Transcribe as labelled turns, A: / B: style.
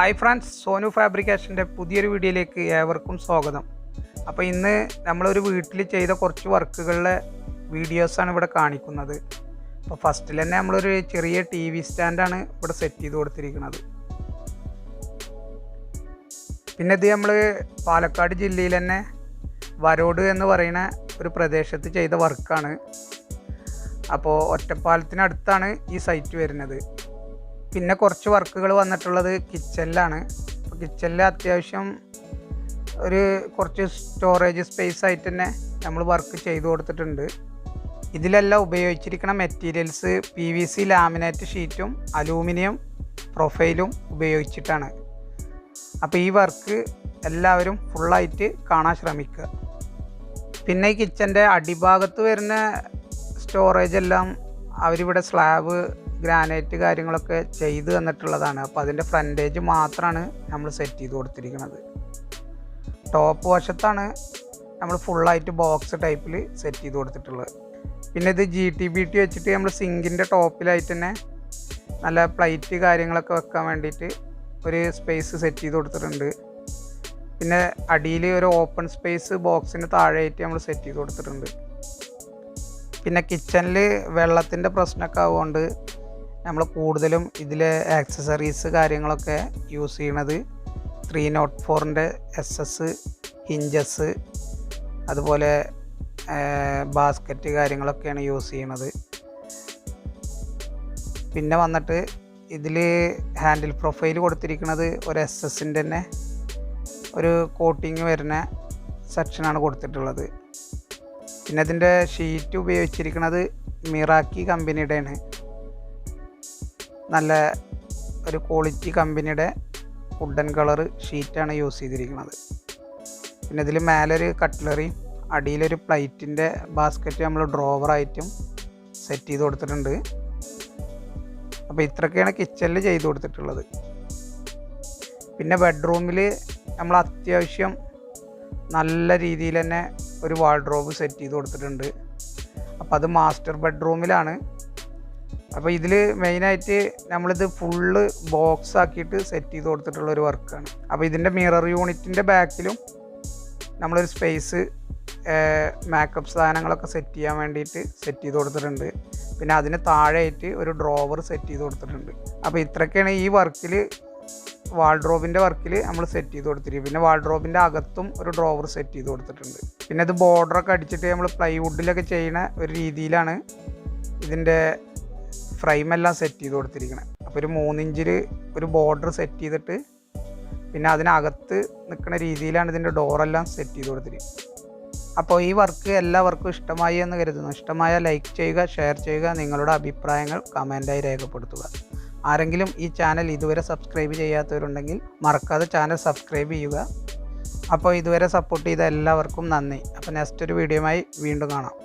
A: Hi friends Sonu ഫാബ്രിക്കേഷന്റെ പുതിയൊരു വീഡിയോയിലേക്ക് ഏവർക്കും സ്വാഗതം. അപ്പോൾ ഇന്ന് നമ്മളൊരു വീട്ടിൽ ചെയ്ത കുറച്ച് വർക്കുകളിലെ വീഡിയോസാണ് ഇവിടെ കാണിക്കുന്നത്. അപ്പോൾ ഫസ്റ്റിൽ തന്നെ നമ്മളൊരു ചെറിയ ടി വി സ്റ്റാൻഡാണ് ഇവിടെ സെറ്റ് ചെയ്ത് കൊടുത്തിരിക്കുന്നത്. പിന്നെ ഇത് നമ്മൾ പാലക്കാട് ജില്ലയിൽ തന്നെ വരോട് എന്ന് പറയുന്ന ഒരു പ്രദേശത്ത് ചെയ്ത വർക്കാണ്. അപ്പോൾ ഒറ്റപ്പാലത്തിനടുത്താണ് ഈ സൈറ്റ് വരുന്നത്. പിന്നെ കുറച്ച് വർക്കുകൾ വന്നിട്ടുള്ളത് കിച്ചണിലാണ്. കിച്ചണിൽ അത്യാവശ്യം ഒരു കുറച്ച് സ്റ്റോറേജ് സ്പേസ് ആയിട്ട് തന്നെ നമ്മൾ വർക്ക് ചെയ്തു കൊടുത്തിട്ടുണ്ട്. ഇതിലെല്ലാം ഉപയോഗിച്ചിരിക്കുന്ന materials P V C laminate ഷീറ്റും അലൂമിനിയം പ്രൊഫൈലും ഉപയോഗിച്ചിട്ടാണ്. അപ്പോൾ ഈ വർക്ക് എല്ലാവരും ഫുള്ളായിട്ട് കാണാൻ ശ്രമിക്കുക. പിന്നെ ഈ കിച്ചന്റെ അടിഭാഗത്ത് വരുന്ന സ്റ്റോറേജ് എല്ലാം അവരിവിടെ സ്ലാബ് ഗ്രാനൈറ്റ് കാര്യങ്ങളൊക്കെ ചെയ്ത് തന്നിട്ടുള്ളതാണ്. അപ്പോൾ അതിന്റെ ഫ്രണ്ടേജ് മാത്രമാണ് നമ്മൾ സെറ്റ് ചെയ്ത് കൊടുത്തിരിക്കുന്നത് ടോപ്പ് വശത്താണ് നമ്മൾ ഫുള്ളായിട്ട് ബോക്സ് ടൈപ്പിൽ സെറ്റ് ചെയ്ത് കൊടുത്തിട്ടുള്ളത്. പിന്നെ ഇത് ജി ടി ബി ടി വെച്ചിട്ട് നമ്മൾ സിങ്കിന്റെ ടോപ്പിലായിട്ട് തന്നെ നല്ല പ്ലേറ്റ് കാര്യങ്ങളൊക്കെ വെക്കാൻ വേണ്ടിയിട്ട് ഒരു സ്പേസ് സെറ്റ് ചെയ്ത് കൊടുത്തിട്ടുണ്ട്. പിന്നെ അടിയിൽ ഒരു ഓപ്പൺ സ്പേസ് ബോക്സിന് താഴെയായിട്ട് നമ്മൾ സെറ്റ് ചെയ്ത് കൊടുത്തിട്ടുണ്ട്. പിന്നെ കിച്ചണിൽ വെള്ളത്തിന്റെ പ്രശ്നമൊക്കെ ആവുകൊണ്ട് നമ്മൾ കൂടുതലും ഇതിലെ ആക്സസറീസ് കാര്യങ്ങളൊക്കെ യൂസ് ചെയ്യണത് ത്രീ നോട്ട് ഫോറിന്റെ എസ് എസ് ഹിഞ്ചസ് അതുപോലെ ബാസ്ക്കറ്റ് കാര്യങ്ങളൊക്കെയാണ് യൂസ് ചെയ്യണത്. പിന്നെ വന്നിട്ട് ഇതിൽ ഹാൻഡിൽ പ്രൊഫൈൽ കൊടുത്തിരിക്കുന്നത് ഒരു എസ് എസിന്റെ തന്നെ ഒരു കോട്ടിങ് വരുന്ന സെക്ഷനാണ് കൊടുത്തിട്ടുള്ളത്. പിന്നെ ഇതിന്റെ ഷീറ്റ് ഉപയോഗിച്ചിരിക്കുന്നത് മിറാക്കി കമ്പനിയുടെയാണ് നല്ല ഒരു ക്വാളിറ്റി കമ്പനിയുടെ വുഡൻ കളർ ഷീറ്റാണ് യൂസ് ചെയ്തിരിക്കുന്നത്. പിന്നെ ഇതിൽ മേലൊരു കട്ട്ലറി അടിയിലൊരു പ്ലേറ്റിന്റെ ബാസ്ക്കറ്റ് നമ്മൾ ഡ്രോവറായിട്ടും സെറ്റ് ചെയ്ത് കൊടുത്തിട്ടുണ്ട്. അപ്പോൾ ഇത്രയൊക്കെയാണ് കിച്ചണിൽ ചെയ്ത് കൊടുത്തിട്ടുള്ളത്. പിന്നെ ബെഡ്റൂമിൽ നമ്മൾ അത്യാവശ്യം നല്ല രീതിയിൽ തന്നെ ഒരു വാൾഡ്രോബ് സെറ്റ് ചെയ്ത് കൊടുത്തിട്ടുണ്ട്. അപ്പോൾ അത് മാസ്റ്റർ ബെഡ്റൂമിലാണ് അപ്പോൾ ഇതിൽ മെയിനായിട്ട് നമ്മളിത് ഫുള്ള് ബോക്സ് ആക്കിയിട്ട് സെറ്റ് ചെയ്ത് കൊടുത്തിട്ടുള്ള ഒരു വർക്കാണ് അപ്പോൾ ഇതിന്റെ മിറർ യൂണിറ്റിന്റെ ബാക്കിലും നമ്മളൊരു സ്പേസ് മേക്കപ്പ് സാധനങ്ങളൊക്കെ സെറ്റ് ചെയ്യാൻ വേണ്ടിയിട്ട് സെറ്റ് ചെയ്ത് കൊടുത്തിട്ടുണ്ട്. പിന്നെ അതിന് താഴെയായിട്ട് ഒരു ഡ്രോവർ സെറ്റ് ചെയ്ത് കൊടുത്തിട്ടുണ്ട്. അപ്പോൾ ഇത്രയൊക്കെയാണ് ഈ വർക്കിൽ വാൾഡ്രോബിന്റെ വർക്കിൽ നമ്മൾ സെറ്റ് ചെയ്ത് കൊടുത്തിരിക്കും പിന്നെ വാൾഡ്രോബിന്റെ അകത്തും ഒരു ഡ്രോവർ സെറ്റ് ചെയ്ത് കൊടുത്തിട്ടുണ്ട്. പിന്നെ അത് ബോർഡറൊക്കെ അടിച്ചിട്ട് നമ്മൾ പ്ലൈവുഡിലൊക്കെ ചെയ്യുന്ന ഒരു രീതിയിലാണ് ഇതിന്റെ ഫ്രെയിമെല്ലാം സെറ്റ് ചെയ്ത് കൊടുത്തിരിക്കുന്നത് അപ്പോൾ ഒരു മൂന്നിഞ്ചിൽ ഒരു ബോർഡർ സെറ്റ് ചെയ്തിട്ട് പിന്നെ അതിനകത്ത് നിൽക്കുന്ന രീതിയിലാണ് ഇതിന്റെ ഡോറെല്ലാം സെറ്റ് ചെയ്ത് കൊടുത്തിരിക്കുന്നത് അപ്പോൾ ഈ വർക്ക് എല്ലാവർക്കും ഇഷ്ടമായി എന്ന് കരുതുന്നു. ഇഷ്ടമായ ലൈക്ക് ചെയ്യുക ഷെയർ ചെയ്യുക നിങ്ങളുടെ അഭിപ്രായങ്ങൾ കമന്റായി രേഖപ്പെടുത്തുക. ആരെങ്കിലും ഈ ചാനൽ ഇതുവരെ സബ്സ്ക്രൈബ് ചെയ്യാത്തവരുണ്ടെങ്കിൽ മറക്കാതെ ചാനൽ സബ്സ്ക്രൈബ് ചെയ്യുക. അപ്പോൾ ഇതുവരെ സപ്പോർട്ട് ചെയ്ത എല്ലാവർക്കും നന്ദി. അപ്പോൾ നെക്സ്റ്റ് ഒരു വീഡിയോയുമായി വീണ്ടും കാണാം.